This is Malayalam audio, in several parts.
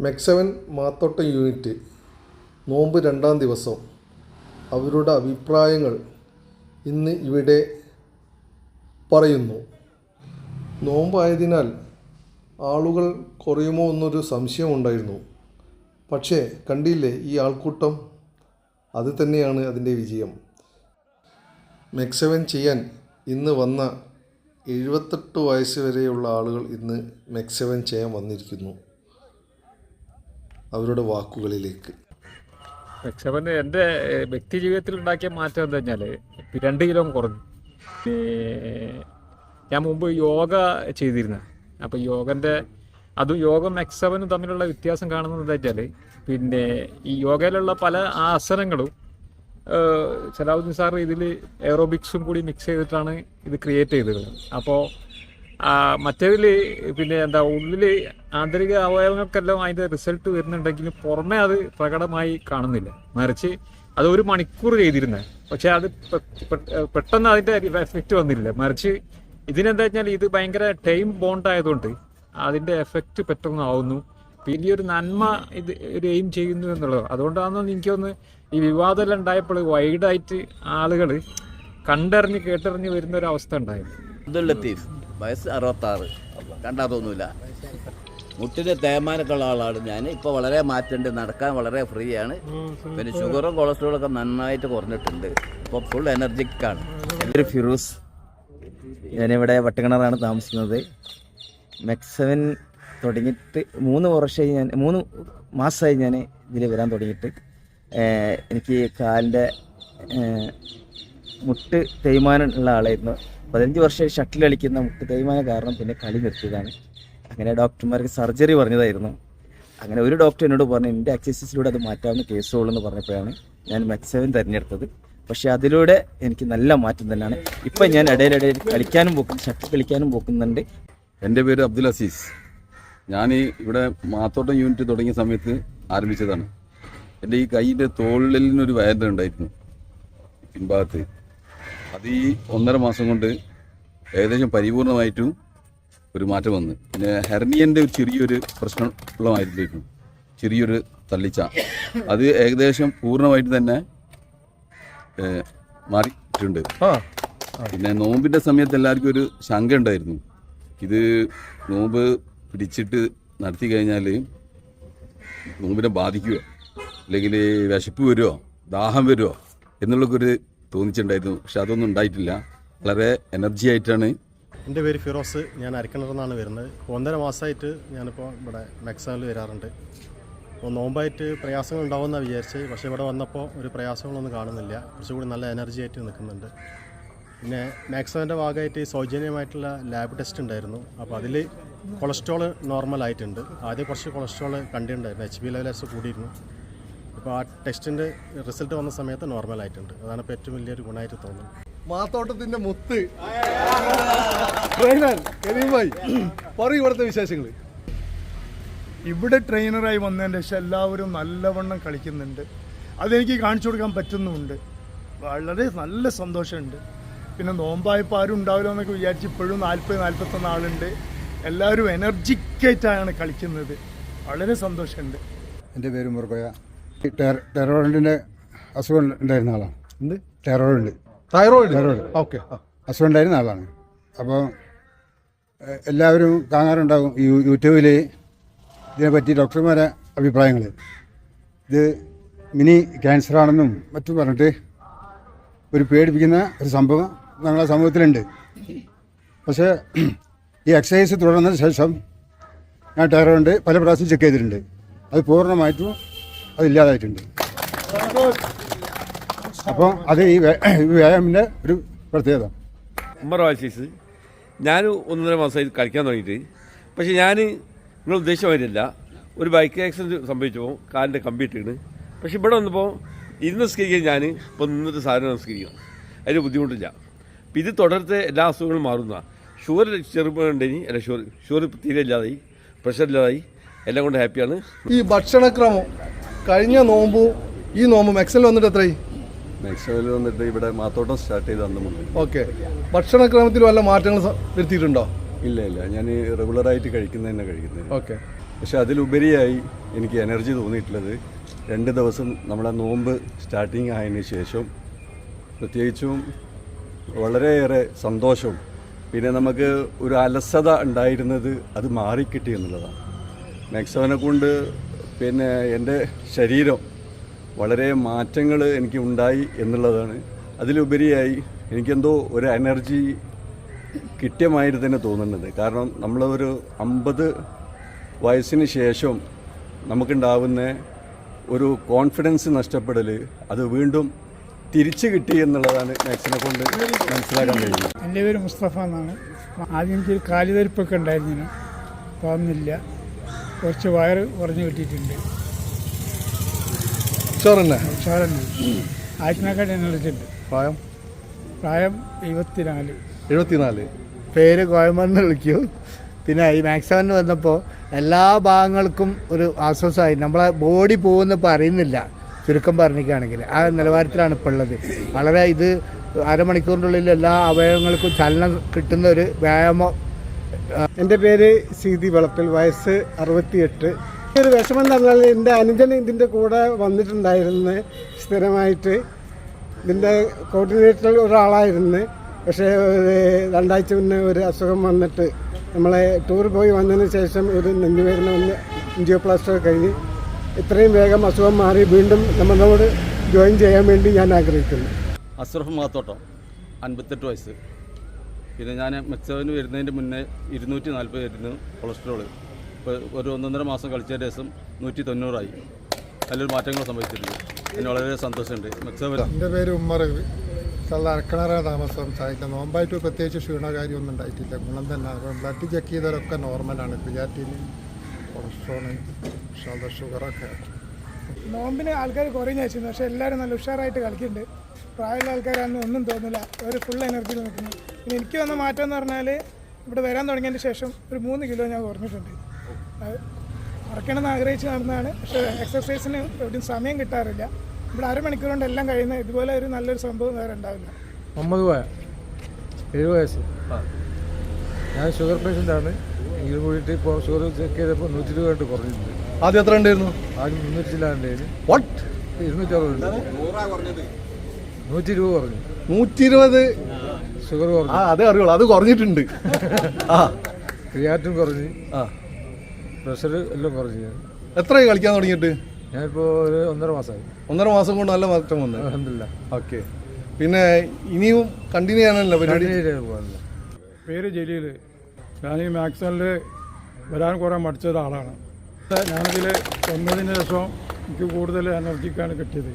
മെക്സവൻ മാത്തോട്ട യൂണിറ്റ് നോമ്പ് രണ്ടാം ദിവസം. അവരുടെ അഭിപ്രായങ്ങൾ ഇന്ന് ഇവിടെ പറയുന്നു. നോമ്പായതിനാൽ ആളുകൾ കുറയുമോ എന്നൊരു സംശയം ഉണ്ടായിരുന്നു. പക്ഷേ കണ്ടില്ലേ ഈ ആൾക്കൂട്ടം? അത് തന്നെയാണ് അതിന്റെ വിജയം. മെക്സവൻ ചെയ്യാൻ ഇന്ന് വന്ന എഴുപത്തെട്ട് വയസ്സ് വരെയുള്ള ആളുകൾ ഇന്ന് മെക്സവൻ ചെയ്യാൻ വന്നിരിക്കുന്നു. അവരുടെ വാക്കുകളിലേക്ക്. രക്ഷപന് എന്റെ വ്യക്തി ജീവിതത്തിൽ ഉണ്ടാക്കിയ മാറ്റം എന്താ വെച്ചാൽ രണ്ട് കിലോ കുറഞ്ഞു. ഞാൻ മുമ്പ് യോഗ ചെയ്തിരുന്ന. അപ്പോൾ യോഗന്റെ അതും യോഗം മെക്സവനും തമ്മിലുള്ള വ്യത്യാസം കാണുന്നത് എന്താ വെച്ചാൽ പിന്നെ ഈ യോഗയിലുള്ള പല ആസനങ്ങളും സലാഹുദ്ദീൻ സാർ ഇതിൽ എയറോബിക്സും കൂടി മിക്സ് ചെയ്തിട്ടാണ് ഇത് ക്രിയേറ്റ് ചെയ്തത്. അപ്പോൾ മറ്റേതിൽ പിന്നെ എന്താ ഉള്ളിൽ ആന്തരിക അവയവങ്ങൾക്കെല്ലാം അതിന്റെ റിസൾട്ട് വരുന്നുണ്ടെങ്കിലും പുറമെ അത് പ്രകടമായി കാണുന്നില്ല. മറിച്ച് അത് ഒരു മണിക്കൂർ ചെയ്തിരുന്നത് പക്ഷെ അത് പെട്ടെന്ന് അതിന്റെ എഫക്റ്റ് വന്നില്ല. മറിച്ച് ഇതിനെന്താ വെച്ചാൽ ഇത് ഭയങ്കര ടൈം ബോണ്ട് ആയതുകൊണ്ട് അതിന്റെ എഫക്റ്റ് പെട്ടെന്ന് ആവുന്നു. പിന്നെ ഒരു നന്മ ഇത് ഒരു എയിം ചെയ്യുന്നു എന്നുള്ളത്. അതുകൊണ്ടാണെന്ന് എനിക്കൊന്ന് ഈ വിവാദമെല്ലാം ഉണ്ടായപ്പോൾ വൈഡായിട്ട് ആളുകൾ കണ്ടറിഞ്ഞ് കേട്ടറിഞ്ഞ് വരുന്ന ഒരു അവസ്ഥ ഉണ്ടായിരുന്നു. വയസ്സ് അറുപത്താറ്. കണ്ടാ തോന്നൂല മുട്ടിന് തേമാനൊക്കെ ഉള്ള ആളാണ് ഞാൻ. ഇപ്പോൾ വളരെ മാറ്റമുണ്ട്. നടക്കാൻ വളരെ ഫ്രീ ആണ് പിന്നെ ഷുഗറും കൊളസ്ട്രോളും ഒക്കെ നന്നായിട്ട് കുറഞ്ഞിട്ടുണ്ട്. ഇപ്പോൾ ഫുൾ എനർജിക് ആണ്. എന്റെ ഫിറൂസ്. ഞാനിവിടെ വട്ടക്കിണറാണ് താമസിക്കുന്നത്. മെക്സവൻ തുടങ്ങിയിട്ട് മൂന്ന് വർഷമായി ഞാൻ മൂന്ന് മാസമായി ഞാൻ ഇതിൽ വരാൻ തുടങ്ങിയിട്ട്. എനിക്ക് കാലിന്റെ മുട്ട് തേയ്മാനം ഉള്ള ആളായിരുന്നു. പതിനഞ്ച് വർഷമായി ഷട്ടിൽ കളിക്കുന്ന മുട്ട് തേയ്മാന കാരണം പിന്നെ കളി നിർത്തിയതാണ്. അങ്ങനെ ഡോക്ടർമാർക്ക് സർജറി പറഞ്ഞതായിരുന്നു. അങ്ങനെ ഒരു ഡോക്ടർ എന്നോട് പറഞ്ഞു എന്റെ എക്സസൈസിലൂടെ അത് മാറ്റാവുന്ന കേസുള്ളൂ എന്ന് പറഞ്ഞപ്പോഴാണ് ഞാൻ മെക്സവൻ തിരഞ്ഞെടുത്തത്. പക്ഷേ അതിലൂടെ എനിക്ക് നല്ല മാറ്റം തന്നെയാണ്. ഇപ്പം ഞാൻ ഇടയിലിടയിൽ കളിക്കാനും പോക്കും ഷട്ടിൽ കളിക്കാനും പോക്കുന്നുണ്ട്. എന്റെ പേര് അബ്ദുൽ അസീസ്. ഞാൻ ഈ ഇവിടെ മാത്തോട്ടം യൂണിറ്റ് തുടങ്ങിയ സമയത്ത് ആരംഭിച്ചതാണ്. എന്റെ ഈ കൈയിന്റെ തോളിലിനൊരു വേദന ഉണ്ടായിരുന്നു. പിൻഭാഗത്ത്. അത് ഈ ഒന്നര മാസം കൊണ്ട് ഏകദേശം പരിപൂർണമായിട്ടും ഒരു മാറ്റം വന്നു. പിന്നെ ഹെർണിയന്റെ ഒരു ചെറിയൊരു പ്രശ്നം ഉള്ളതായിരുന്നു ചെറിയൊരു തള്ളിച്ച. അത് ഏകദേശം പൂർണമായിട്ട് തന്നെ മാറിയിട്ടുണ്ട്. പിന്നെ നോമ്പിന്റെ സമയത്ത് എല്ലാവർക്കും ഒരു ശങ്ക ഉണ്ടായിരുന്നു. ഇത് നോമ്പ് പിടിച്ചിട്ട് നടത്തി കഴിഞ്ഞാൽ നോമ്പിനെ ബാധിക്കുക. അല്ലെങ്കിൽ വിശപ്പ് വരുമോ ദാഹം വരുമോ എന്നുള്ളൊക്കെ ഒരു തോന്നിച്ചിട്ടുണ്ടായിരുന്നു. പക്ഷെ അതൊന്നും ഉണ്ടായിട്ടില്ല. വളരെ എനർജി ആയിട്ടാണ്. എന്റെ പേര് ഫിറോസ്. ഞാൻ നിന്നാണ് വരുന്നത്. ഒന്നര മാസമായിട്ട് ഞാനിപ്പോൾ ഇവിടെ മെക്സാനിൽ വരാറുണ്ട്. അപ്പോൾ നോമ്പായിട്ട് പ്രയാസങ്ങൾ ഉണ്ടാവുമെന്നാണ് വിചാരിച്ചത്. പക്ഷേ ഇവിടെ വന്നപ്പോൾ ഒരു പ്രയാസങ്ങളൊന്നും കാണുന്നില്ല. കുറച്ചുകൂടി നല്ല എനർജി ആയിട്ട് നിൽക്കുന്നുണ്ട്. പിന്നെ മാക്സിമന്റെ ഭാഗമായിട്ട് സൗജന്യമായിട്ടുള്ള ലാബ് ടെസ്റ്റ് ഉണ്ടായിരുന്നു. അപ്പോൾ അതിൽ കൊളസ്ട്രോൾ നോർമൽ ആയിട്ടുണ്ട്. ആദ്യം കുറച്ച് കൊളസ്ട്രോൾ കണ്ടിട്ടുണ്ടായിരുന്നു എച്ച് ബി ലെവലേഴ്സ് കൂടിയിരുന്നു. ഇപ്പോൾ ആ ടെസ്റ്റിന്റെ റിസൾട്ട് വന്ന സമയത്ത് നോർമൽ ആയിട്ടുണ്ട്. അതാണ് ഇപ്പോൾ ഏറ്റവും വലിയൊരു ഗുണമായിട്ട് തോന്നുന്നത്. മാത്തോട്ടത്തിന്റെ മുത്ത്. ട്രെയിനർ കരീമായി പറയൂ ഇവിടുത്തെ വിശേഷങ്ങൾ ഇവിടെ ട്രെയിനറായി വന്നതിന്റെ ശേഷം എല്ലാവരും നല്ലവണ്ണം കളിക്കുന്നുണ്ട്. അതെനിക്ക് കാണിച്ചു കൊടുക്കാൻ പറ്റുന്നുമുണ്ട്. വളരെ നല്ല സന്തോഷമുണ്ട്. പിന്നെ നോമ്പായപ്പോൾ ആരും ഉണ്ടാവില്ല എന്നൊക്കെ വിചാരിച്ച് ഇപ്പോഴും നാൽപ്പത് നാൽപ്പത്തൊന്ന് ആളുണ്ട്. എല്ലാവരും എനർജിക്കായിട്ടാണ് കളിക്കുന്നത്. വളരെ സന്തോഷമുണ്ട്. എന്റെ പേര് മുറുകോയ ടെറോറിന്റെ അസുഖം ഉണ്ടായിരുന്ന ആളാണ്. എന്ത്? ടെറോറിന്റെ തൈറോയിഡ്? തൈറോയ്ഡ്. ഓക്കെ. അസുഖം ഉണ്ടായിരുന്ന ആളാണ്. അപ്പോൾ എല്ലാവരും കാണാറുണ്ടാകും യൂട്യൂബിൽ ഇതിനെപ്പറ്റി ഡോക്ടർമാരെ അഭിപ്രായങ്ങൾ ഇത് മിനി ക്യാൻസറാണെന്നും മറ്റും പറഞ്ഞിട്ട് ഒരു പേടിപ്പിക്കുന്ന ഒരു സംഭവം ഞങ്ങളുടെ സമൂഹത്തിലുണ്ട്. പക്ഷേ ഈ എക്സസൈസ് തുടർന്നതിന് ശേഷം ഞാൻ ടയറുണ്ട് പല പ്രാവശ്യം ചെക്ക് ചെയ്തിട്ടുണ്ട്. അത് പൂർണമായിട്ടും അതില്ലാതായിട്ടുണ്ട്. അപ്പോൾ അത് ഈ വ്യാ- വ്യായാമിന്റെ ഒരു പ്രത്യേകത. ഉമ്മർ വാശീസ് ഞാൻ ഒന്നര മാസമായി കളിക്കാൻ തുടങ്ങിയിട്ട് പക്ഷേ ഞാൻ നിങ്ങൾ ഉദ്ദേശമായിട്ടില്ല ഒരു ബൈക്ക് ആക്സിഡന്റ് സംഭവിച്ചപ്പോൾ കാലിന്റെ കമ്പി ഇട്ടിരുന്നു പക്ഷേ ഇവിടെ വന്നപ്പോൾ ഇരുന്ന് നിസ്കരിക്കാൻ ഞാൻ ഇപ്പോൾ നിന്നിട്ട് സാധനം നിസ്കരിക്കണം അതിന് ബുദ്ധിമുട്ടില്ല. അപ്പം ഇത് തുടർത്തെ എല്ലാ അസുഖങ്ങളും മാറുന്ന. ഷുഗർ ചെറുപ്പമുണ്ടെങ്കിൽ അല്ല ഷുഗർ ഷുഗർ തീരെ ഇല്ലാതായി പ്രഷർ ഇല്ലാതായി എല്ലാം കൊണ്ട് ഹാപ്പിയാണ്. ഈ ഭക്ഷണക്രമം കഴിഞ്ഞ നോമ്പ് ഈ നോമ്പ് എക്സൽ വന്നിട്ട് എത്രയായി മെക്സോയിൽ വന്നിട്ട് ഇവിടെ മാത്തോട്ടം സ്റ്റാർട്ട് ചെയ്ത് അന്ന് മുതൽ. ഓക്കെ. ഭക്ഷണക്രമത്തിൽ വല്ല മാറ്റങ്ങൾ സ- വരുത്തിയിട്ടുണ്ടോ? ഇല്ല ഇല്ല. ഞാൻ റെഗുലറായിട്ട് കഴിക്കുന്നത് തന്നെ കഴിക്കുന്നത്. ഓക്കെ. പക്ഷെ അതിലുപരിയായി എനിക്ക് എനർജി തോന്നിയിട്ടുള്ളത് രണ്ട് ദിവസം നമ്മളെ നോമ്പ് സ്റ്റാർട്ടിങ് ആയതിന് ശേഷം പ്രത്യേകിച്ചും വളരെയേറെ സന്തോഷവും പിന്നെ നമുക്ക് ഒരു അലസത ഉണ്ടായിരുന്നത് അത് മാറിക്കിട്ടി എന്നുള്ളതാണ്. മാക്സവനെ കൊണ്ട് പിന്നെ എന്റെ ശരീരം വളരെ മാറ്റങ്ങൾ എനിക്ക് ഉണ്ടായി എന്നുള്ളതാണ്. അതിലുപരിയായി എനിക്കെന്തോ ഒരു എനർജി കിട്ടിയമായിട്ട് തന്നെ തോന്നുന്നുണ്ട്. കാരണം നമ്മളൊരു അമ്പത് വയസ്സിന് ശേഷം നമുക്കുണ്ടാവുന്ന ഒരു കോൺഫിഡൻസ് നഷ്ടപ്പെടൽ അത് വീണ്ടും തിരിച്ചു കിട്ടി എന്നുള്ളതാണ് മാക്സിനെ കൊണ്ട് മനസ്സിലാക്കാൻ കഴിയുന്നത്. എന്റെ പേര് മുസ്തഫ എന്നാണ്. ആദ്യം എനിക്ക് കാലുതരിപ്പൊക്കെ ഉണ്ടായിരുന്നു അതൊന്നുമില്ല. കുറച്ച് വയറ് കുറഞ്ഞു കിട്ടിയിട്ടുണ്ട്. ചോറന്നെ എനർജി ഉണ്ട് പ്രായം? പ്രായം എഴുപത്തിനാല്. എഴുപത്തിനാല്. പേര് കോയമ്പെന്ന് വിളിക്കൂ. പിന്നെ ഈ മാക്സവൻ വന്നപ്പോൾ എല്ലാ ഭാഗങ്ങൾക്കും ഒരു ആശ്വാസമായി. നമ്മളെ ബോഡി പോകുന്നിപ്പോൾ അറിയുന്നില്ല. ചുരുക്കം പറഞ്ഞിരിക്കുകയാണെങ്കിൽ. ആ നിലവാരത്തിലാണ് ഇപ്പോൾ ഉള്ളത്. വളരെ ഇത് അരമണിക്കൂറിന്റെ ഉള്ളിൽ എല്ലാ അവയവങ്ങൾക്കും ചലനം കിട്ടുന്ന ഒരു വ്യായാമം എന്റെ പേര് സീതി വളപ്പിൽ വയസ്സ് അറുപത്തിയെട്ട്. ഒരു വിഷമം എന്ന് പറഞ്ഞാൽ എന്റെ അനുജൻ ഇതിന്റെ കൂടെ വന്നിട്ടുണ്ടായിരുന്നു സ്ഥിരമായിട്ട്. ഇതിന്റെ കോർഡിനേറ്റർ ഒരാളായിരുന്നു. പക്ഷേ ഒരു രണ്ടാഴ്ച മുന്നേ ഒരു അസുഖം വന്നിട്ട് നമ്മളെ ടൂർ പോയി വന്നതിന് ശേഷം ഒരു നെഞ്ചുവേദന വന്ന് പ്ലാസ്റ്റർ കഴിഞ്ഞ് ഇത്രയും വേഗം അസുഖം മാറി വീണ്ടും നമ്മളോട് ജോയിൻ ചെയ്യാൻ വേണ്ടി ഞാൻ ആഗ്രഹിക്കുന്നു. അസ്രഫ് മാത്തോട്ടം അൻപത്തെട്ട് വയസ്സ്. പിന്നെ ഞാൻ മെക്സോവിന് വരുന്നതിന്റെ മുന്നേ ഇരുന്നൂറ്റി നാൽപ്പതായിരുന്നു കൊളസ്ട്രോൾ ഇപ്പോൾ ഒരു ഒന്നൊന്നര മാസം കളിച്ച ദിവസം നൂറ്റി തൊണ്ണൂറായി നല്ലൊരു മാറ്റങ്ങൾ സംഭവിച്ചിട്ടുണ്ട്. എന്നെ വളരെ സന്തോഷമുണ്ട്. മെക്സവൻ എന്റെ പേര് ഉമ്മർ. സ്ഥലം അരക്കണറ താമസം. സഹായിക്കുക നോമ്പായിട്ട് പ്രത്യേകിച്ച് ക്ഷീണകാര്യമൊന്നും ഉണ്ടായിട്ടില്ല. ഗുണം തന്നെ. അപ്പോൾ ബ്ലഡ് ചെക്ക് ചെയ്തവരൊക്കെ നോർമലാണ് പിജാറ്റിന് കൊളസ്ട്രോൾ ഷുഗർ ഷുഗറൊക്കെ നോമ്പിന് ആൾക്കാർ വെച്ചിരുന്നു. പക്ഷേ എല്ലാവരും നല്ല ഉഷാറായിട്ട് കളിക്കുന്നുണ്ട്. പ്രായമുള്ള ആൾക്കാരാണെന്ന് ഒന്നും തോന്നില്ല അവർ ഫുൾ എനർജിയിൽ നിൽക്കുന്നു. പിന്നെ എനിക്ക് വന്ന മാറ്റം എന്ന് പറഞ്ഞാൽ ഇവിടെ വരാൻ തുടങ്ങിയതിന് ശേഷം ഒരു മൂന്ന് കിലോ ഞാൻ കുറഞ്ഞിട്ടുണ്ട്. അത് കുറയ്ക്കണമെന്ന് ആഗ്രഹിച്ച് നടന്നതാണ്. പക്ഷേ എക്സസൈസിന് എവിടെയും സമയം കിട്ടാറില്ല. ഇവിടെ അരമണിക്കൂർ കൊണ്ട് എല്ലാം കഴിയുന്ന ഇതുപോലെ ഒരു നല്ലൊരു സംഭവം വേറെ ഉണ്ടാവില്ല. മുഹമ്മദ് പോയ ഏഴ് വയസ്സ്. ഞാൻ ഷുഗർ പേഷ്യന്റാണ് എങ്കിലും കൂടിയിട്ട് ഇപ്പോൾ ഷുഗർ ചെക്ക് ചെയ്തപ്പോൾ നൂറ്റി രൂപ ആയിട്ട് കുറഞ്ഞിട്ടുണ്ട്. ആദ്യം എത്ര ഉണ്ടായിരുന്നു? ആദ്യം മുന്നൂറ്റി ചില്ലാണ്ടായിരുന്നു വാട്ട് ഇരുന്നൂറ്റി അറുപത് നൂറ്റി ഇരുപത് കുറഞ്ഞു. നൂറ്റി ഇരുപത് ഷുഗർ ആ കുറഞ്ഞു അതേ അറിയുള്ളൂ. അത് കുറഞ്ഞിട്ടുണ്ട്. ആ. ക്രിയാറ്റും കുറഞ്ഞ്. ആ. പ്രഷർ എല്ലാം കുറഞ്ഞു. എത്രയായി കളിക്കാൻ തുടങ്ങിയിട്ട്? ഞാനിപ്പോൾ ഒരു ഒന്നര മാസമായി. ഒന്നര മാസം കൊണ്ട് നല്ല മാറ്റം വന്നു. അലഹമില്ല ഓക്കെ. പിന്നെ ഇനിയും കണ്ടിന്യൂ ചെയ്യാനല്ലോ പരിപാടി? പേര് ജലീൽ ഞാൻ ഈ മാക്സണിൽ വരാൻ കുറേ മടിച്ച ഒരാളാണ് ഞാനിതിൽ വന്നതിന് ശേഷം എനിക്ക് കൂടുതൽ എനർജിക്കാണ് കിട്ടിയത്.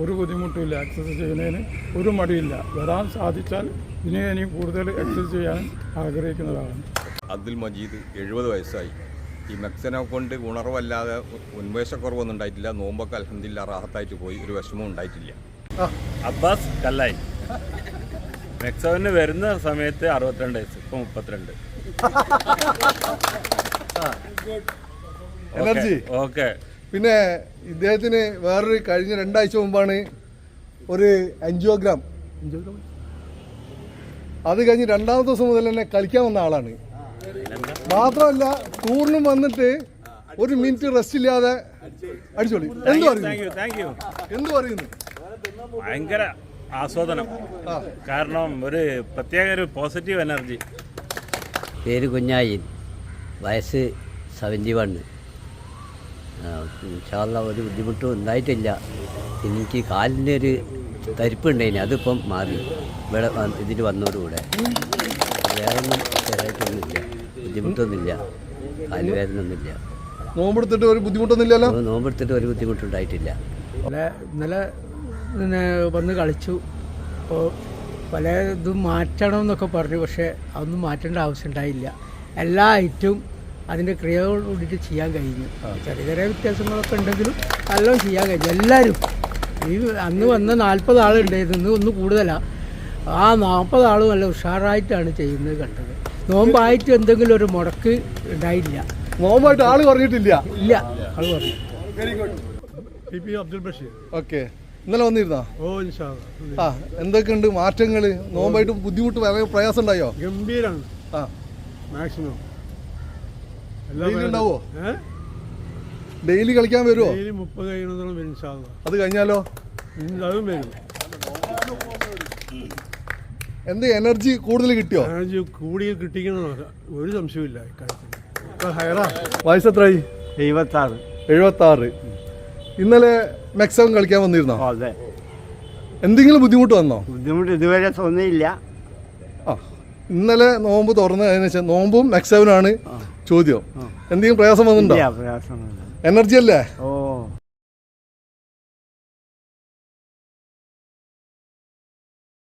ഒരു ബുദ്ധിമുട്ടുമില്ല എക്സസൈസ് ചെയ്യുന്നതിന് ഒരു മടിയില്ല. വരാൻ സാധിച്ചാൽ ഇനി ഇനി കൂടുതൽ ആക്സസ് ചെയ്യാൻ ആഗ്രഹിക്കുന്നതാണ്. ഒരാളാണ് അബ്ദുൽ മജീദ് എഴുപത് വയസ്സായി. ഈ മെക്സനെ കൊണ്ട് ഉണർവല്ലാതെ ഉന്മേഷക്കുറവൊന്നും ഉണ്ടായിട്ടില്ല. നോമ്പൊക്കെ അലഹമില്ല റാഹത്തായിട്ട് പോയി. ഒരു വിഷമവും ഉണ്ടായിട്ടില്ല. അബ്ബാസ് കല്ലായി. മെക്സോവിന് വരുന്ന സമയത്ത് അറുപത്തിരണ്ട് വയസ്സ്. ഇപ്പൊ മുപ്പത്തിരണ്ട്. Energy okay. പിന്നെ ഇദ്ദേഹത്തിന് വേറൊരു കഴിഞ്ഞ രണ്ടാഴ്ച മുമ്പാണ് ഒരു അഞ്ചിയോഗ്രാം അത് കഴിഞ്ഞ് രണ്ടാമത്തെ ദിവസം മുതൽ തന്നെ കളിക്കാൻ വന്ന ആളാണ്. മാത്രമല്ല ടൂറിനും വന്നിട്ട് ഒരു മിനിറ്റ് റെസ്റ്റ് ഇല്ലാതെ അടിച്ചോളി. എന്ത് പറയുന്നു? എന്ത് പറയുന്നു? ഭയങ്കര ആസ്വാദനം. കാരണം ഒരു പ്രത്യേക ഒരു പോസിറ്റീവ് എനർജി പേര് കുഞ്ഞായി. വയസ്സ് സെവന്റി വണ്ണ് ഇൻഷാല്ല ഒരു ബുദ്ധിമുട്ടും ഉണ്ടായിട്ടില്ല. എനിക്ക് കാലിന്റെ ഒരു തരിപ്പ് തരിപ്പുണ്ടായിന് അതിപ്പം മാറി. ഇവിടെ ഇതിൽ ഇതിന് വന്നതോടുകൂടെ. വേറെ ഒന്നും ചെറുതായിട്ടൊന്നുമില്ല. ബുദ്ധിമുട്ടൊന്നുമില്ല. കാലുവേദന ഒന്നുമില്ല നോമ്പെടുത്തിട്ട് ഒരു ബുദ്ധിമുട്ടൊന്നുമില്ലല്ലോ? നോമ്പെടുത്തിട്ട് ഒരു ബുദ്ധിമുട്ടുണ്ടായിട്ടില്ല. ഇന്നലെ ഇന്നലെ പിന്നെ വന്ന് കളിച്ചു. അപ്പോൾ പല ഇതും മാറ്റണം എന്നൊക്കെ പറഞ്ഞു. പക്ഷേ അതൊന്നും മാറ്റേണ്ട ആവശ്യം ഉണ്ടായില്ല. എല്ലാ ഐറ്റവും അതിന്റെ ക്രിയകളോട് കൂടിയിട്ട് ചെയ്യാൻ കഴിഞ്ഞു. ചെറിയ ചെറിയ വ്യത്യാസങ്ങളൊക്കെ ഉണ്ടെങ്കിലും എല്ലാം ചെയ്യാൻ കഴിഞ്ഞു. എല്ലാവരും ഈ അന്ന് വന്ന നാൽപ്പത് ആളുണ്ടായിരുന്നു ഇന്ന് ഒന്ന് കൂടുതലാണ് ആ നാൽപ്പത് ആളും നല്ല ഉഷാറായിട്ടാണ് ചെയ്യുന്നത് കണ്ടത്. നോമ്പായിട്ട് എന്തെങ്കിലും ഒരു മുടക്ക് ഉണ്ടായില്ല. നോമ്പായിട്ട് ആൾ കുറഞ്ഞിട്ടില്ല ഇല്ല. ആൾ പറഞ്ഞു. P P Abdul Basheer. Okay ഇന്നലെ വന്നിരുന്നോ? ഓ ഇൻഷാ ആ എന്തൊക്കെയുണ്ട് മാറ്റങ്ങൾ നോമ്പായിട്ട് ബുദ്ധിമുട്ട് പ്രയാസം ഉണ്ടായോ? ഗംഭീരാണ്. ആ. മാക്സിമം. വെയിലുണ്ടാവോ ഡെയിലി കളിക്കാൻ വരുമോ ഡെയിലി മുപ്പത് കഴിയുന്നതോളം വരും സാധനം അത് കഴിഞ്ഞാലോ? അതും വരും. എന്ത് എനർജി കൂടുതൽ കിട്ടിയോ? എനർജി കൂടി കിട്ടിക്കണം ഒരു സംശയമില്ല ഇക്കാര്യത്തിൽ വയസ്സ് എത്രയായി എഴുപത്താറ്. എഴുപത്തി ആറ് ഇന്നലെ മെക്സവൻ കളിക്കാൻ വന്നിരുന്നോ? അതെ. എന്തെങ്കിലും ബുദ്ധിമുട്ട് വന്നോ? ബുദ്ധിമുട്ട് ഇതുവരെ തോന്നിയില്ല. ഇന്നലെ നോമ്പ് തുറന്നു കഴിഞ്ഞാൽ ശേഷം നോമ്പും മെക്സവനാണ് ചോദ്യം. എന്തെങ്കിലും പ്രയാസം വന്നിട്ടുണ്ടോ? എനർജി അല്ലേ? ഓ.